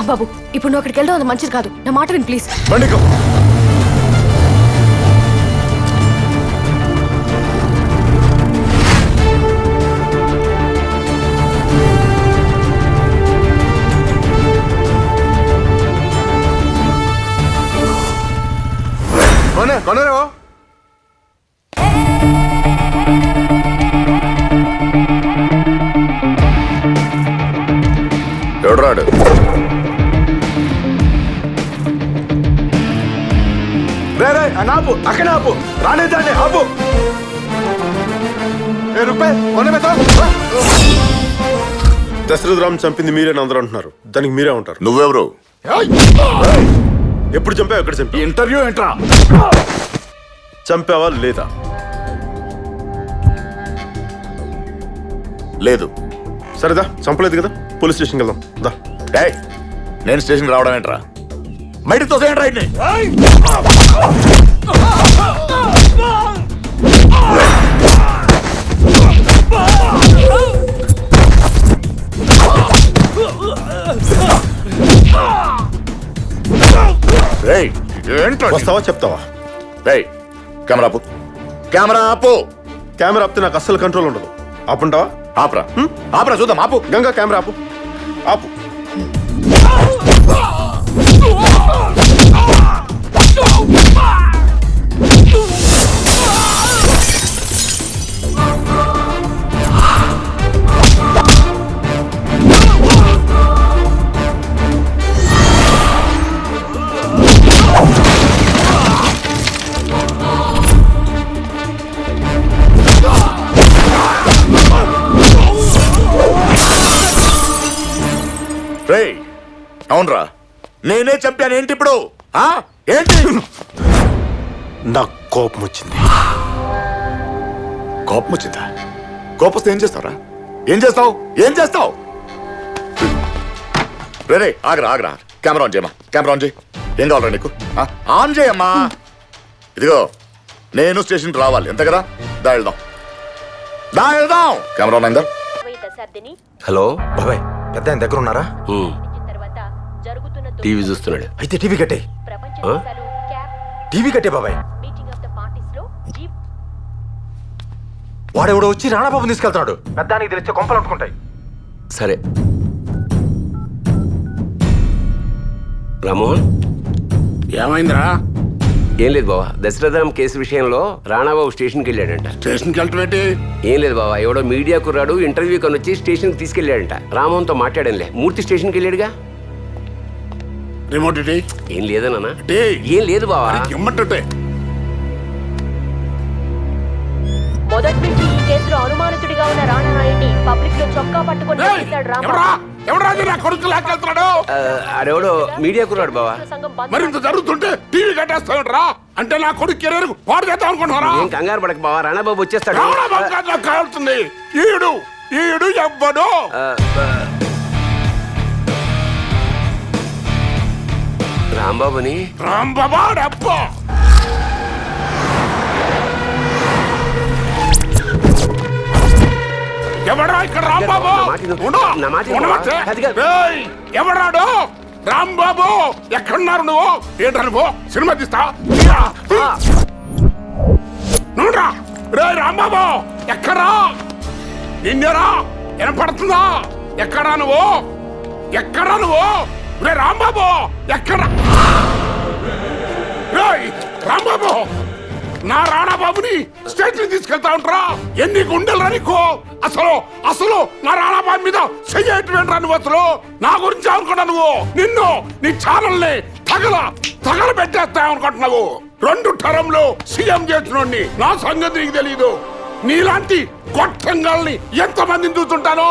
రాంబాబు ఇప్పుడు నువ్వు అక్కడికి వెళ్ళడం అది మంచిది కాదు. నా మాట విని ప్లీజ్. బండికో. కొనే ఎవడరాడు రే అక్కడే ఆపు ఆపు. ఏ రూపాయి కొనబెత్తా దశరథరామ్ చంపింది మీరేనా అందరూ అంటున్నారు. దానికి మీరే ఉంటారు. నువ్వెవరు? ఎప్పుడు చంపావు ఎక్కడ చంపావు? ఇంటర్వ్యూ ఏంట్రా? చంపావా లేదా? లేదు. సరేదా చంపలేదు కదా? పోలీస్ స్టేషన్కి వెళ్దాం. దా. డేయ్ నేను స్టేషన్కి రావడం ఏంట్రా? బయటకు తోసేయండి రైట్ని. రేయ్ ఏంట్రా వస్తావా చెప్తావా? రేయ్ కెమెరా ఆపు. కెమెరా ఆపు. కెమెరా ఆపితే నాకు అస్సలు కంట్రోల్ ఉండదు. ఆపుంటావా? ఆపరా. ఆపరా చూద్దాం ఆపు. గంగా కెమెరా ఆపు. ఆపు. అవునరా. నేనే చంపాను. ఏంటి ఇప్పుడు? ఆ? ఏంటి? నాకు కోపం వచ్చింది. కోపం వచ్చిందా? కోపం వస్తే ఏం చేస్తావురా? ఏం చేస్తావు? ఏం చేస్తావు? రే రే ఆగరా ఆగరా. కెమెరా ఆన్ చేయమ్మా. కెమెరా ఆన్ చేయి. ఏం కావాలరా నీకు? ఆ? ఆన్ చేయమ్మా. ఇదిగో నేను స్టేషన్కి రావాలి. ఎంత కదా? దా వెళ్దాం దా వెళ్దాం కెమెరా ఆన్ అయిందా? హలో బాబాయ్ పెద్ద ఆయన దగ్గర ఉన్నారా? టీవీ చూస్తున్నాడు. అయితే టీవీ కట్టే. టీవీ కట్టే బాబాయ్. మీటింగ్ ఆఫ్ ద పార్టీస్లో జీప్ వాడెవడో వచ్చి రాణాబాబుని తీసుకెళ్తున్నాడు. పెద్దానికి తెలిస్తే కొంపలు అంటుకుంటాయి. సరే. రామోహన్ ఏమైందిరా? ఏం లేదు బావా. దశరథం కేసు విషయంలో రాణాబాబు స్టేషన్కి వెళ్ళాడంట. స్టేషన్కి వెళ్ళటం ఏంటి? ఏం లేదు బావా. ఎవడో మీడియా కుర్రాడు ఇంటర్వ్యూ కని వచ్చి స్టేషన్కి తీసుకెళ్ళాడంట. రామోహన్తో మాట్లాడంలే మూర్తి స్టేషన్కి వెళ్ళాడుగా? రిమోట్ ఇటీ ఏం లేదన్నా ఇటీ ఏం లేదు బావా. ఇమ్మంటుంటే మొదటి నుంచి ఈ కేసులో అనుమానితుడిగా ఉన్న పబ్లిక్లో చొక్కా పట్టుకొని చేశాడు నా కొడుకు లాక్కెళ్తున్నాడు మీడియా కుర్రాడు బావా. మరి ఇంత జరుగుతుంటే టీవీ అంటే నా కొడుకు కెరీర్ పాడు చేద్దాం అనుకుంటున్నారా? ఏం కంగారు పడక బావా రాణాబాబు వచ్చేస్తాడు. నాకు కావాల్సింది ఈడు ఈడు ఎవ్వడు. రాంబాబుని? రాంబాబాడు అబ్బా ఎవడా ఇక్కడ రాంబాబు? ఎవడాడు? రాంబాబు ఎక్కడున్నారు నువ్వు? ఏంటా నువ్వు సినిమా తీస్తా. నువ్వురా రే రాంబాబు ఎక్కడా నిన్నరా? వినపడుతుందా? ఎక్కడా నువ్వు? ఎక్కడా నువ్వు? రే రాంబాబు ఎక్కడ రాంబాబు! నా రాణాబాబుని స్టేట్ని తీసుకెళ్తా ఉంటారా? ఎన్ని గుండెలు రానికో అసలు అసలు నా రాణాబాబు మీద చెయ్యేటువంటి నువ్వు అసలు నా గురించి అనుకున్నా నువ్వు? నిన్ను నీ ఛానల్ని తగల తగల పెట్టేస్తా అనుకుంటున్నావు. రెండు టరంలో సీఎం చేసినోడిని నా సంగతి నీకు తెలియదు నీలాంటి గొట్టంగాల్ని ఎంతమందిని చూస్తుంటానో?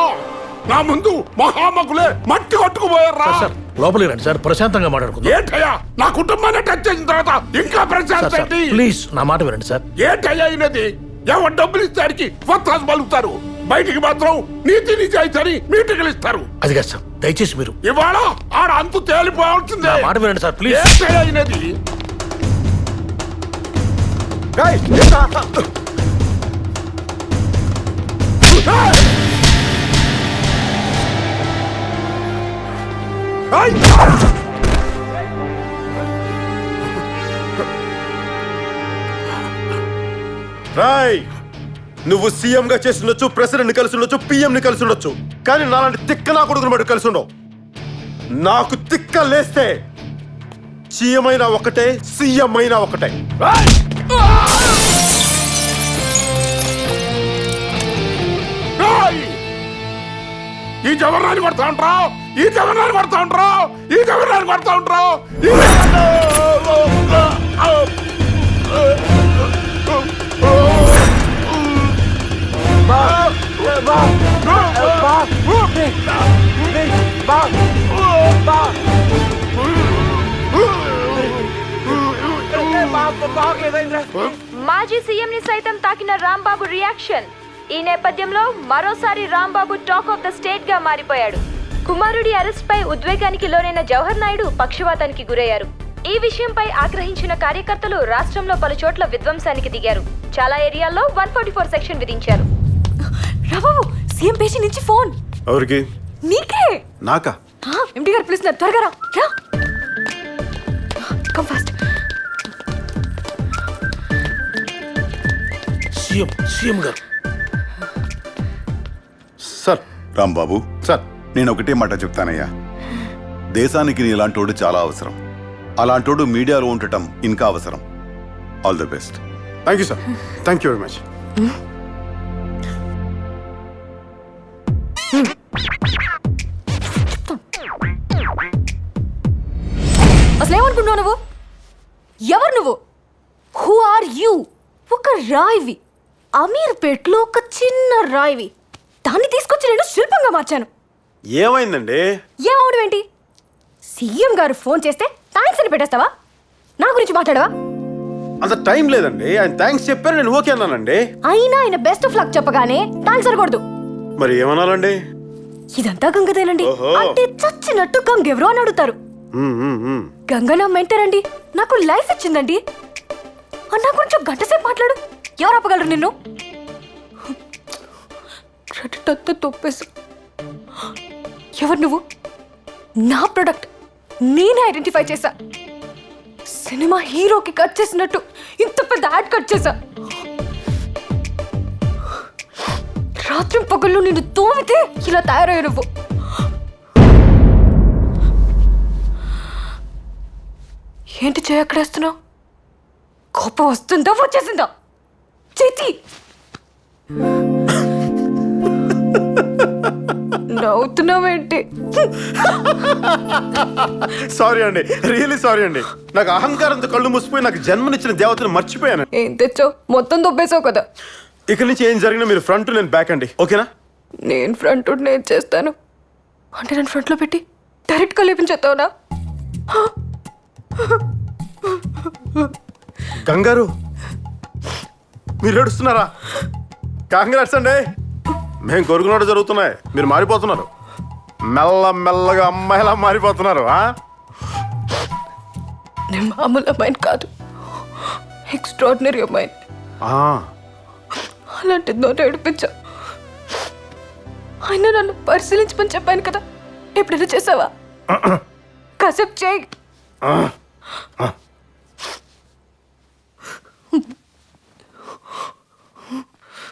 నా ముందు మహామకులే మట్టి కొట్టుకుపోయారా? సార్ లోపలికి రండి సార్ ప్రశాంతంగా మాట్లాడుకుందాం. ఏంటయ్యా? నా కుటుంబాన్ని టచ్ చేసిన తర్వాత ఇంకా సార్ ప్రశాంత్ సార్ ఏంటి ప్లీజ్ నా మాట వినండి సార్. ఏంటయ్యా అయినది ఎవరు డబ్బులు ఇస్తాడికి కొత్త పలుకుతారు. బయటికి మాత్రం నీతి నిజాయితీ మీటింగ్లు ఇస్తారు. అది కాదు సార్ దయచేసి మీరు. ఇవాళ ఆడ అంతు తేలిపోవాల్సిందే. నా మాట వినండి సార్ ప్లీజ్. ఏంటయ్యా అయినది ఏయ్? ఏయ్! రాయ్ నువ్వు సీఎం గా చేసి ఉండొచ్చు ప్రెసిడెంట్ కలిసి ఉండొచ్చు పిఎం ని కలిసి ఉండొచ్చు. కానీ నాలాంటి తిక్క నా కొడుకుని బట్టి కలిసి ఉండవు. నాకు తిక్క లేస్తే సీఎం అయినా ఒకటే సీఎం అయినా ఒకటే! ఈ కొడతా ఉంటావు ఈ జవనాన్ని కొడతా ఉంటారు. ఈ జవనాన్ని కొడతా ఉంటారు. మాజీ సీఎం ని సైతం తాకిన రాంబాబు రియాక్షన్. ఈ నేపథ్యంలో మరోసారి రాంబాబు టాక్ ఆఫ్ ద స్టేట్గా మారిపోయాడు. కుమారుడి అరెస్ట్ పై ఉద్వేగానికి లోనైన జవహర్ నాయుడు పక్షవాతానికి గురయ్యారు. ఈ విషయంపై ఆగ్రహించిన కార్యకర్తలు రాష్ట్రంలో పలు చోట్ల విధ్వంసానికి దిగారు. చాలా ఏరియాల్లో వన్ ఫార్టీ ఫోర్ సెక్షన్ విధించారు. రాబాబు సీఎం పేషి నుంచి ఫోన్. ఎవరికి? నీకే? నాకా? ఎండి గారు పిలుస్తున్నారు. త్వరగా రా. రా. కమ్ ఫాస్ట్ సీఎం సీఎం గారు. సార్ రాంబాబు. నేను ఒకటే మాట చెప్తానయ్యా. దేశానికి నీలాంటోడు చాలా అవసరం. అలాంటోడు మీడియాలో ఉండటం ఇంకా అవసరం. All the best thank you sir thank you very much అసలు ఏమనుకుంటున్నావు నువ్వు? ఎవరు నువ్వు? హూ ఆర్ యూ ఒక రాయివి. అమీర్పేట్లో ఒక చిన్న రాయివి. దాన్ని తీసుకొచ్చి నేను శిల్పంగా మార్చాను. ఏమైందండి? ఏమవడం ఏంటి? సీఎం గారు ఫోన్ చేస్తే థ్యాంక్స్ అని పెట్టేస్తావా? నా గురించి మాట్లాడవా? అంత టైం లేదండి. ఆయన థ్యాంక్స్ చెప్పారు నేను ఓకే అన్నానండి. అయినా ఆయన బెస్ట్ ఆఫ్ లక్ చెప్పగానే థ్యాంక్స్ అనకూడదు. మరి ఏమనాలండి? ఇదంతా గంగదేనండి. ఓహో. అంటే చచ్చినట్టు గంగెవరో అని అడుగుతారు. గంగ నా మెంటర్ అండి నాకు లైఫ్ ఇచ్చిందండి. అన్నా కొంచెం గంట సేపు మాట్లాడు. ఎవరు ఆపగలరు నిన్ను? క్రెడిట్ అంతా తొప్పేసి ఎవరు నువ్వు? నా ప్రొడక్ట్ నేనే ఐడెంటిఫై చేశా. సినిమా హీరోకి కట్ చేసినట్టు ఇంత పెద్ద యాడ్ కట్ చేశా. రాత్రి పగళ్ళు నిన్ను తోమితే ఇలా తయారయ్య నువ్వు. ఏంటి చేయక్కడేస్తున్నావు కోపం వస్తుందా వచ్చేసిందా? చేతి! నవ్వుతున్నావేంటి? సారీ అండి రియలీ సారీ అండి. నాకు అహంకారంతో కళ్ళు మూసిపోయి నాకు జన్మనిచ్చిన దేవతను మర్చిపోయాను. ఏం తెచ్చావు? మొత్తం దొబ్బేసావు కదా. ఇక నుంచి ఏం జరిగినా మీరు ఫ్రంట్ నేను బ్యాక్ అండి ఓకేనా? నేను ఫ్రంట్ నేను చేస్తాను. అంటే నన్ను ఫ్రంట్లో పెట్టి డైరెక్ట్గా లేపించేస్తావునా? గంగారు మీరు ఏడుస్తున్నారా? కాంగ్రాట్స్ అండి. మేము కోరుకున్నట్టు జరుగుతున్నాయి. మీరు మారిపోతున్నారు. మెల్ల మెల్లగా అమ్మాయిలా మారిపోతున్నారు? నేను మామూలు అమ్మాయిని కాదు. ఎక్స్ట్రాడినరీ అమ్మాయిని. అలాంటిది నోట ఏడిపించా. ఆయన నన్ను పరిశీలించమని చెప్పాను కదా. ఎప్పుడైనా చేసావా? కాసేపు చేయి.